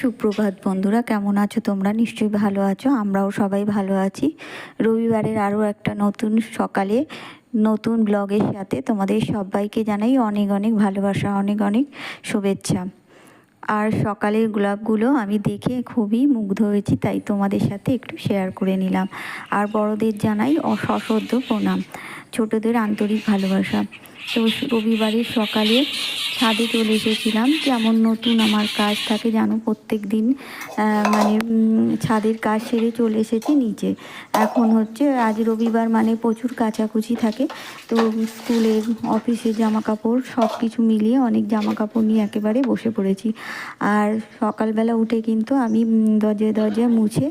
সুপ্রভাত বন্ধুরা, কেমন আছো তোমরা? নিশ্চয়ই ভালো আছো, আমরাও সবাই ভালো আছি। রবিবারের আরও একটা নতুন সকালে, নতুন ব্লগের সাথে তোমাদের সবাইকে জানাই অনেক অনেক ভালোবাসা, অনেক অনেক শুভেচ্ছা। আর সকালের গোলাপগুলো আমি দেখে খুবই মুগ্ধ হয়েছি, তাই তোমাদের সাথে একটু শেয়ার করে নিলাম। আর বড়দের জানাই অসশ্রদ্ধ প্রণাম। ছোটদের আন্তরিক ভালোবাসা। তো রবিবারের সকালে ছাদে চলে এসেছিলাম। যেমন নতুন আমার কাজ থাকে জানো, প্রত্যেক দিন মানে ছাদের কাজ সেরে চলে এসেছি নিচে। এখন হচ্ছে, আজ রবিবার মানে প্রচুর কাচাকুচি থাকে। তো স্কুলের অফিসের জামা কাপড় সব কিছু মিলিয়ে অনেক জামা কাপড় নিয়ে একেবারে বসে পড়েছি। আর সকালবেলা উঠে কিন্তু আমি দরজায় দরজায় মুছে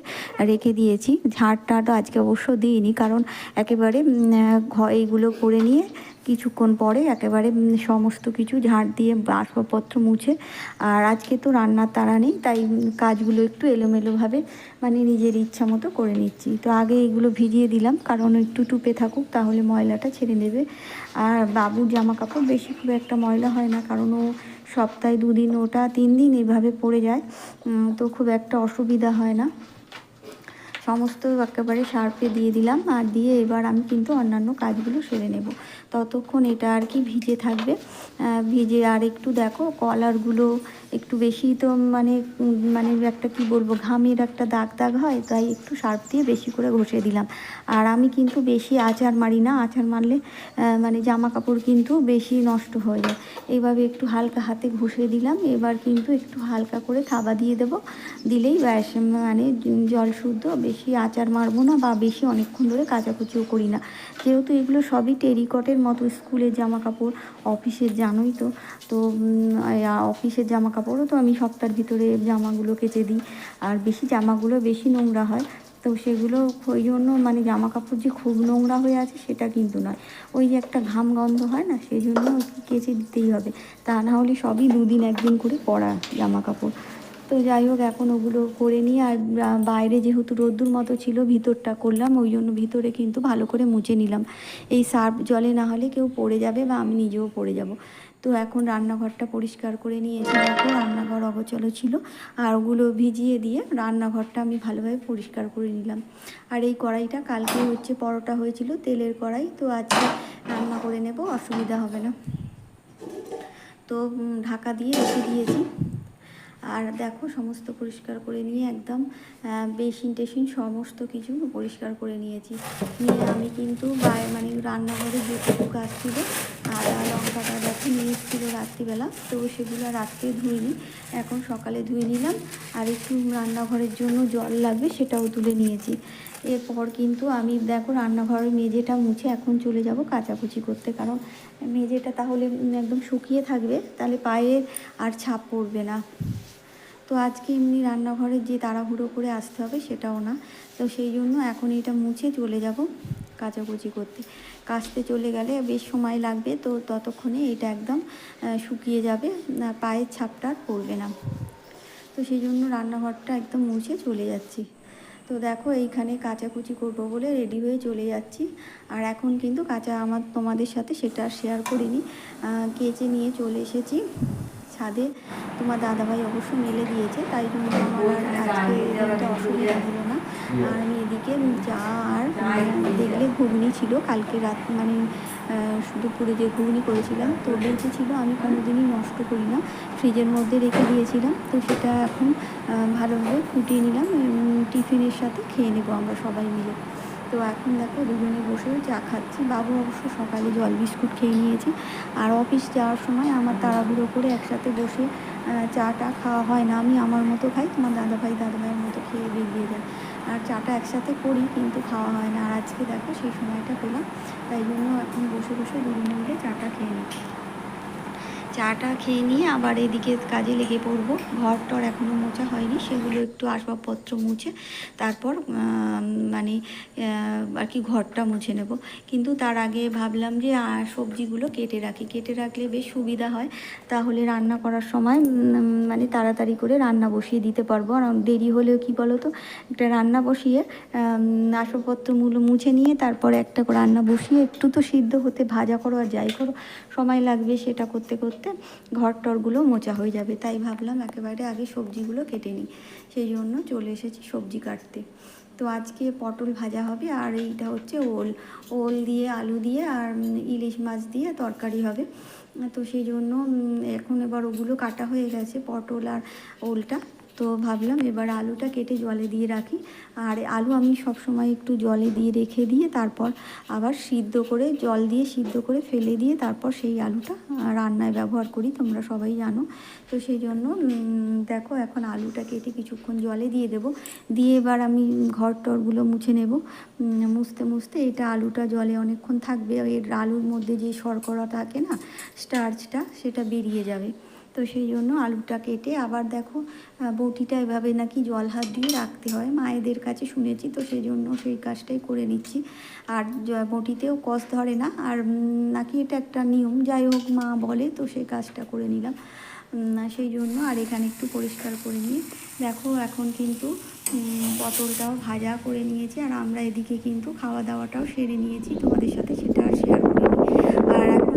রেখে দিয়েছি। ঝাঁট টাট আজকে অবশ্য দিইনি, কারণ একেবারে ঘ, এইগুলো করে নিয়ে কিছুক্ষণ পরে একেবারে সমস্ত কিছু ঝাড় দিয়ে আসবাবপত্র মুছে। আর আজকে তো রান্নার তাড়া নেই, তাই কাজগুলো একটু এলোমেলোভাবে মানে নিজের ইচ্ছা মতো করে নিচ্ছি। তো আগে এগুলো ভিজিয়ে দিলাম, কারণ একটু টুপে থাকুক, তাহলে ময়লাটা ছেড়ে নেবে আর বাবুর জামা কাপড় বেশি খুব একটা ময়লা হয় না, কারণ ও সপ্তাহে দুদিন ওটা, তিন দিন এইভাবে পড়ে যায় তো খুব একটা অসুবিধা হয় না। সমস্ত একেবারে সার্ফে দিয়ে দিলাম, আর দিয়ে এবার আমি কিন্তু অন্যান্য কাজগুলো সেরে নেব। ততক্ষণ এটা আর কি ভিজে থাকবে। ভিজে আর একটু দেখো কলারগুলো একটু বেশি তো মানে মানে একটা কি বলব, ঘামের একটা দাগ দাগ হয়, তাই একটু সার্ফ দিয়ে বেশি করে ঘষে দিলাম। আর আমি কিন্তু বেশি আচার মারি না, আচার মারলে মানে জামা কাপড় কিন্তু বেশি নষ্ট হয়ে যায় এইভাবে একটু হালকা হাতে ঘষে দিলাম, এবার কিন্তু একটু হালকা করে থাবা দিয়ে দেব। দিলেই ব্যাস মানে জল শুদ্ধ, বেশি আচার মারবো না বা বেশি অনেকক্ষণ ধরে কাচাকুচিও করি না। যেহেতু এগুলো সবই টেরিকটের মতো, স্কুলের জামা কাপড়, অফিসের জানোই তো তো অফিসের জামা কাপড়ও তো আমি সপ্তাহের ভিতরে জামাগুলো কেচে দিই। আর বেশি জামাগুলো বেশি নোংরা হয়, তো সেগুলো ওই জন্য মানে জামা কাপড় যে খুব নোংরা হয়ে আছে সেটা কিন্তু নয়। ওই যে একটা ঘাম গন্ধ হয় না, সেই জন্য কেচে দিতেই হবে। তা না হলে সবই দুদিন একদিন করে পরা জামা কাপড় তো যাই হোক, এখন ওগুলো করে নিয়ে আর বাইরে যেহেতু রোদ্দুর মতো ছিল, ভিতরটা করলাম, ওই জন্য ভিতরে কিন্তু ভালো করে মুছে নিলাম। এই সার্ফ জলে না হলে কেউ পড়ে যাবে বা আমি নিজেও পড়ে যাব। তো এখন রান্নাঘরটা পরিষ্কার করে নিয়েছি। দেখো রান্নাঘর অগচলো ছিল। আর ওগুলো ভিজিয়ে দিয়ে রান্নাঘরটা আমি ভালোভাবে পরিষ্কার করে নিলাম। আর এই কড়াইটা কালকে হচ্ছে পরোটা হয়েছিল, তেলের কড়াই। তো আজকে রান্না করে নেব, অসুবিধা হবে না। তো ঢাকা দিয়ে রেখে দিয়েছি। আর দেখো সমস্ত পরিষ্কার করে নিয়ে একদম বেসিন টেসিন সমস্ত কিছু পরিষ্কার করে নিয়েছি। নিয়ে আমি কিন্তু মানে রান্নাঘরে যেটুকু কাজ ছিল আদা লঙ্কাটা দেখো নিয়ে এসেছিল রাত্রিবেলা, তো সেগুলো রাত্রে ধুয়ে নিই এখন সকালে ধুয়ে নিলাম। আর একটু রান্নাঘরের জন্য জল লাগবে সেটাও তুলে নিয়েছি। এরপর কিন্তু আমি দেখো রান্নাঘরের মেঝেটা মুছে এখন চলে যাব কাচাকুচি করতে, কারণ মেঝেটা তাহলে একদম শুকিয়ে থাকবে, তাহলে পায়ের আর ছাপ পড়বে না। তো আজকে এমনি রান্নাঘরে যে তাড়াহুড়ো করে আসতে হবে সেটাও না। তো সেই জন্য এখন এটা মুছে চলে যাব। কাচাকুচি করতে। কাচতে চলে গেলে বেশ সময় লাগবে, তো ততক্ষণে এটা একদম শুকিয়ে যাবে পায়ের ছাপটা আর পড়বে না। তো সেই জন্য রান্নাঘরটা একদম মুছে চলে যাচ্ছি। তো দেখো, এইখানে কাচাকুচি করব বলে রেডি হয়ে চলে যাচ্ছি। আর এখন কিন্তু কাঁচা আমার, তোমাদের সাথে সেটা শেয়ার করিনি। কেচে নিয়ে চলে এসেছি ছাদে। তোমার দাদাভাই অবশ্য মেলে দিয়েছে, তাই জন্য আমার আজকে অসুবিধা হলো না। আর এদিকে চা আর দেখলে ঘুগনি ছিল, কালকে রাত মানে দুপুরে যে ঘুগনি করেছিলাম, তো বেঁচে ছিল আমি কোনো দিনই নষ্ট করি না, ফ্রিজের মধ্যে রেখে দিয়েছিলাম, তো সেটা এখন ভালোভাবে ফুটিয়ে নিলাম টিফিনের সাথে খেয়ে নেব আমরা সবাই মিলে। তো এখন দেখো দুজনে বসে চা খাচ্ছি, বাবু অবশ্য সকালে জল বিস্কুট খেয়ে নিয়েছি, আর অফিস যাওয়ার সময় আমার তাড়াহুড়ো করে একসাথে বসে চাটা খাওয়া হয় না, আমি আমার মতো খাই তোমার দাদাভাই দাদাভাইয়ের মতো খেয়ে বেরিয়ে যায়। আর চাটা একসাথে করি, কিন্তু খাওয়া হয় না। আর আজকে দেখো সেই সময়টা পেলাম, তাই জন্য এখন বসে বসে দুদিন মিলে চাটা খেয়ে নিচ্ছি চাটা খেয়ে নিয়ে আবার এদিকে কাজে লেগে পড়ব। ঘর টর এখনও মোছা হয়নি, সেগুলো একটু আসবাবপত্র মুছে, তারপর মানে আর কি ঘরটা মুছে নেব। কিন্তু তার আগে ভাবলাম যে সবজিগুলো কেটে রাখি। কেটে রাখলে বেশ সুবিধা হয়। তাহলে রান্না করার সময় মানে তাড়াতাড়ি করে রান্না বসিয়ে দিতে পারব। আর দেরি হলেও কি বলো তো একটা রান্না বসিয়ে আসবাবপত্রগুলো মুছে নিয়ে তারপর একটা রান্না বসিয়ে একটু তো সিদ্ধ হতে ভাজা করো আর যাই করো, সময় লাগবে সেটা করতে করতে। করতে ঘর টরগুলো মোচা হয়ে যাবে। তাই ভাবলাম একেবারে আগে সবজিগুলো কেটে নিই। সেই জন্য চলে এসেছি সবজি কাটতে। তো আজকে পটল ভাজা হবে আর এইটা হচ্ছে ওল। ওল দিয়ে আলু দিয়ে আর ইলিশ মাছ দিয়ে তরকারি হবে। তো সেই জন্য এখন এবার ওগুলো কাটা হয়ে গেছে পটল আর ওলটা। তো ভাবলাম এবার আলুটা কেটে জলে দিয়ে রাখি। আর আলু আমি সব সময় একটু জলে দিয়ে রেখে দিয়ে তারপর আবার সিদ্ধ করে জল দিয়ে সিদ্ধ করে ফেলে দিয়ে তারপর সেই আলুটা রান্নায় ব্যবহার করি, তোমরা সবাই জানো। তো সেই জন্য দেখো এখন আলুটা কেটে কিছুক্ষণ জলে দিয়ে দেবো। দিয়ে এবার আমি ঘর টরগুলো মুছে নেব। মুছতে মুছতে এটা আলুটা জলে অনেকক্ষণ থাকবে। এর আলুর মধ্যে যে শর্করা থাকে না স্টার্চটা সেটা বেরিয়ে যাবে। তো সেই জন্য আলুটা কেটে আবার দেখো বটিটা এভাবে নাকি জল হাত দিয়ে রাখতে হয়। মায়েদের কাছে শুনেছি তো সেই জন্য সেই কাজটাই করে নিচ্ছি। আর বটিতেও কষ ধরে না। আর নাকি এটা একটা নিয়ম। যাই হোক মা বলে তো সেই কাজটা করে নিলাম। উম, সেই জন্য আর এখানে একটু পরিষ্কার করে নিয়ে দেখো এখন কিন্তু পটলটাও ভাজা করে নিয়েছি। আর আমরা এদিকে কিন্তু খাওয়া দাওয়াটাও সেরে নিয়েছি। তোমাদের সাথে সেটা আর শেয়ার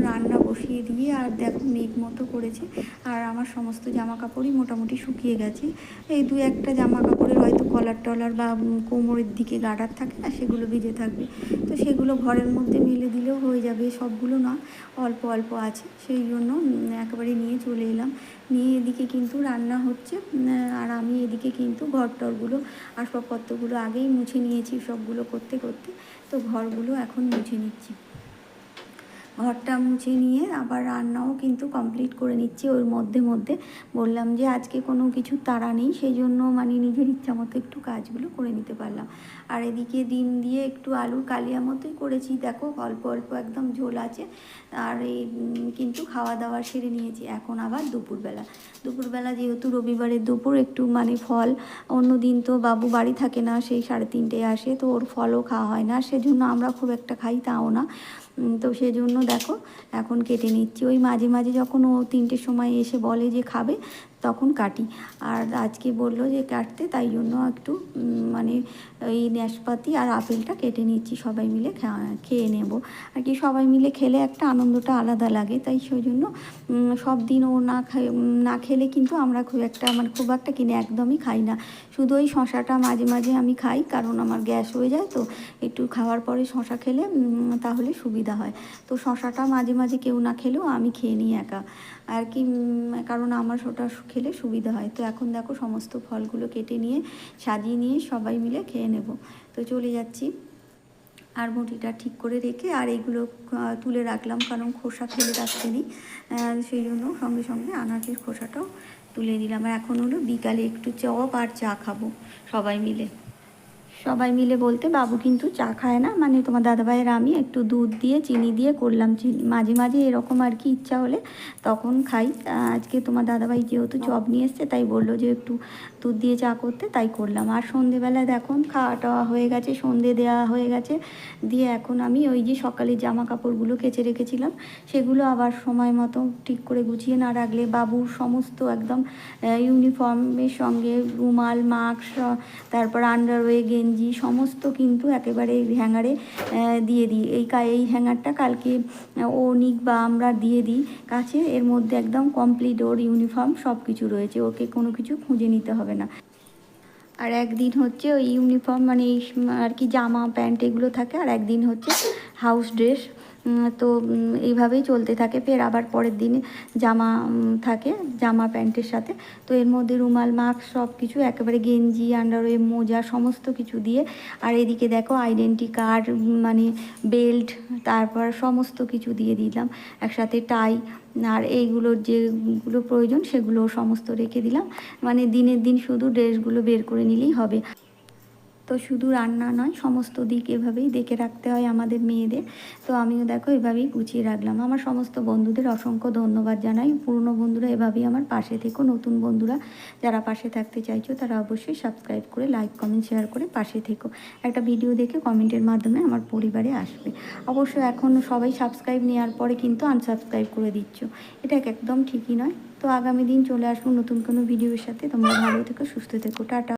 রান্না বসিয়ে দিয়ে আর দেখো মেঘ মতো করেছে। আর আমার সমস্ত জামা কাপড়ই মোটামুটি শুকিয়ে গেছে। এই দু একটা জামা কাপড়ের হয়তো কলার টলার বা কোমরের দিকে গাডার থাকে না, সেগুলো ভিজে থাকবে। তো সেগুলো ঘরের মধ্যে মেলে দিলেও হয়ে যাবে। সবগুলো না অল্প অল্প আছে। সেই জন্য একেবারে নিয়ে চলে এলাম। নিয়ে এদিকে কিন্তু রান্না হচ্ছে। আর আমি এদিকে কিন্তু ঘর টরগুলো আসবাবপত্রগুলো আগেই মুছে নিয়েছি সবগুলো করতে করতে। তো ঘরগুলো এখন মুছে নিচ্ছি। ঘরটা মুছে নিয়ে আবার রান্নাও কিন্তু কমপ্লিট করে নিচ্ছি। ওর মধ্যে মধ্যে বললাম যে, আজকে কোনো কিছু তাড়া নেই, সেই জন্য মানে নিজের ইচ্ছা মতো একটু কাজগুলো করে নিতে পারলাম। আর এদিকে ডিম দিয়ে একটু আলুর কালিয়া মতোই করেছি। দেখো, অল্প অল্প একদম ঝোল আছে। আর এই কিন্তু খাওয়া দাওয়া সেরে নিয়েছি। এখন আবার দুপুরবেলা। দুপুরবেলা যেহেতু রবিবারের দুপুর, একটু মানে ফল, অন্য দিন তো বাবু বাড়ি থাকে না, সেই সাড়ে তিনটে আসে, তো ওর ফলও খাওয়া হয় না। সেজন্য আমরা খুব একটা খাই তাও না। তো সেজন্য দেখো, এখন কেটে নিচ্ছি। ওই মাঝে মাঝে যখন ও তিনটের সময় এসে বলে যে খাবে তখন কাটি। আর আজকে বলল যে কাটতে, তাই জন্য একটু মানে এই নাশপাতি আর আপেলটা কেটে নিচ্ছি সবাই মিলে খেয়ে নেব। আর কি সবাই মিলে খেলে একটা আনন্দটা আলাদা লাগে, তাই সেই জন্য সব দিন ও না খাই না খেলে কিন্তু আমরা খুব একটা মানে খুব একটা কিনে একদমই খাই না। শুধু ওই শশাটা মাঝে মাঝে আমি খাই, কারণ আমার গ্যাস হয়ে যায় তো, একটু খাওয়ার পরে শশা খেলে তাহলে সুবিধা হয়। তো শশাটা মাঝে মাঝে কেউ না খেলেও আমি খেয়ে নিই একা। আর কি কারণ আমার ওটা খেলে সুবিধা হয়। তো এখন দেখো সমস্ত ফলগুলো কেটে নিয়ে, সাজিয়ে নিয়ে সবাই মিলে খেয়ে নেব। তো চলে যাচ্ছি। আর মুটিটা ঠিক করে রেখে আর এইগুলো তুলে রাখলাম কারণ খোসা খেলে রাখতে নেই। সেই জন্য সঙ্গে সঙ্গে আনাজের খোসাটাও তুলে দিলাম আর এখন হলো বিকালে একটু চপ আর চা খাব সবাই মিলে। সবাই মিলে বলতে, বাবু কিন্তু চা খায় না। মানে তোমার দাদাভাইয়ের আমি একটু দুধ দিয়ে, চিনি দিয়ে করলাম। চিনি মাঝে মাঝে এরকম আর কি ইচ্ছা হলে তখন খাই। আজকে তোমার দাদাভাই যেহেতু চপ নিয়ে এসছে, তাই বলল যে একটু দুধ দিয়ে চা করতে, তাই করলাম। আর সন্ধেবেলায় দেখো খাওয়া টাওয়া হয়ে গেছে, সন্ধে দেওয়া হয়ে গেছে। দিয়ে এখন আমি ওই যে সকালে জামা কাপড়গুলো কেচে রেখেছিলাম, সেগুলো আবার সময় মতো ঠিক করে গুছিয়ে না রাখলে বাবুর সমস্ত একদম ইউনিফর্মের সঙ্গে রুমাল, মাস্ক তারপর আন্ডারওয়ে গেঞ্জি সমস্ত কিন্তু একেবারে হ্যাঙ্গারে দিয়ে দিই। এই কা, এই হ্যাঙ্গারটা কালকে ও নিক বা আমরা দিয়ে দিই। কাছে এর মধ্যে একদম কমপ্লিট ওর ইউনিফর্ম সব কিছু রয়েছে। ওকে কোনো কিছু খুঁজে নিতে হবে না। আর একদিন হচ্ছে ওই ইউনিফর্ম মানে আর কি জামা, প্যান্ট এগুলো থাকে। আর একদিন হচ্ছে হাউস ড্রেস তো এইভাবেই চলতে থাকে। ফের আবার পরের দিনে জামা থাকে জামা প্যান্টের সাথে। তো এর মধ্যে রুমাল, মাস্ক সব কিছু একেবারে গেঞ্জি, আন্ডারওয়ে, মোজা সমস্ত কিছু দিয়ে আর এদিকে দেখো আইডেন্টি কার্ড মানে বেল্ট তারপর সমস্ত কিছু দিয়ে দিলাম। একসাথে টাই আর এইগুলোর যেগুলো প্রয়োজন সেগুলো সমস্ত রেখে দিলাম। মানে দিনের দিন শুধু ড্রেসগুলো বের করে নিলেই হবে। তো শুধু রান্না নয়, সমস্ত দিক এভাবেই দেখে রাখতে হয় আমাদের মেয়েদের। তো আমিও দেখো এভাবেই গুছিয়ে রাখলাম। আমার সমস্ত বন্ধুদের অসংখ্য ধন্যবাদ জানাই। পুরনো বন্ধুরা এভাবেই আমার পাশে থেকো। নতুন বন্ধুরা যারা পাশে থাকতে চাইছো, তারা অবশ্যই সাবস্ক্রাইব করে লাইক কমেন্ট শেয়ার করে পাশে থেকো। একটা ভিডিও দেখে কমেন্টের মাধ্যমে আমার পরিবারে আসবে। অবশ্য এখন সবাই সাবস্ক্রাইব নেওয়ার পরে কিন্তু আনসাবস্ক্রাইব করে দিচ্ছ। এটা একদম ঠিকই নয়। তো আগামী দিন চলে আসব নতুন কোনো ভিডিওর সাথে। তোমরা ভালো থেকো, সুস্থ থেকো। টাটা।